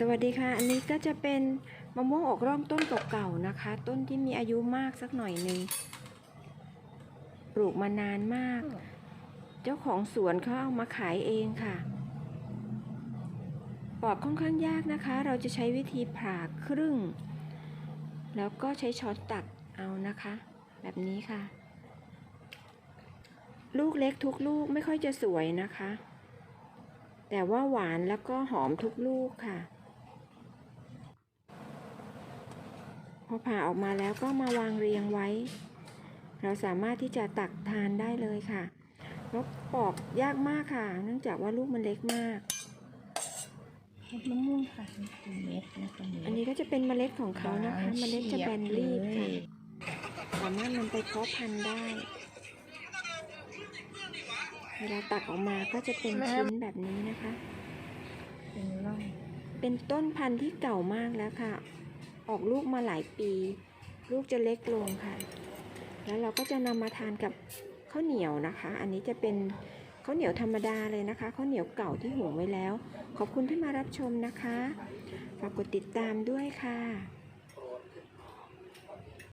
สวัสดีค่ะ อันนี้ก็จะเป็นมะม่วงออกร่องต้นเก่าๆนะคะ ต้นที่มีอายุมากสักหน่อยหนึ่งปลูกมานานมาก เจ้าของสวนเขาเอามาขายเองค่ะ ปอกค่อนข้างยากนะคะ เราจะใช้วิธีผ่าครึ่ง แล้วก็ใช้ช้อนตักเอานะคะ แบบนี้ค่ะ ลูกเล็กทุกลูกไม่ค่อยจะสวยนะคะแต่ว่าหวานแล้วก็หอมทุกลูกค่ะ พอผ่าออกมาแล้วก็มาวางเรียงไว้ เราสามารถที่จะตักทานได้เลยค่ะแล้วปอกยากมากค่ะ เนื่องจากว่าลูกมันเล็กมากเม็ดมะม่วงค่ะนี่คือเม็ดนะคะเม็ดอันนี้ก็จะเป็นเมล็ดของเขานะคะ เมล็ดจะแบนรีบค่ะสามารถนำไปเพาะพันธุ์ได้เวลาตักออกมาก็จะเป็นชิ้นแบบนี้นะคะ เป็นร่องเป็นต้นพันธุ์ที่เก่ามากแล้วค่ะ ออกลูกมาหลายปี ลูกจะเล็กลงค่ะ แล้วเราก็จะนำมาทานกับข้าวเหนียวนะคะ อันนี้จะเป็นข้าวเหนียวธรรมดาเลยนะคะข้าวเหนียวเก่าที่หุงไว้แล้ว ขอบคุณที่มารับชมนะคะ ฝากกดติดตามด้วยค่ะ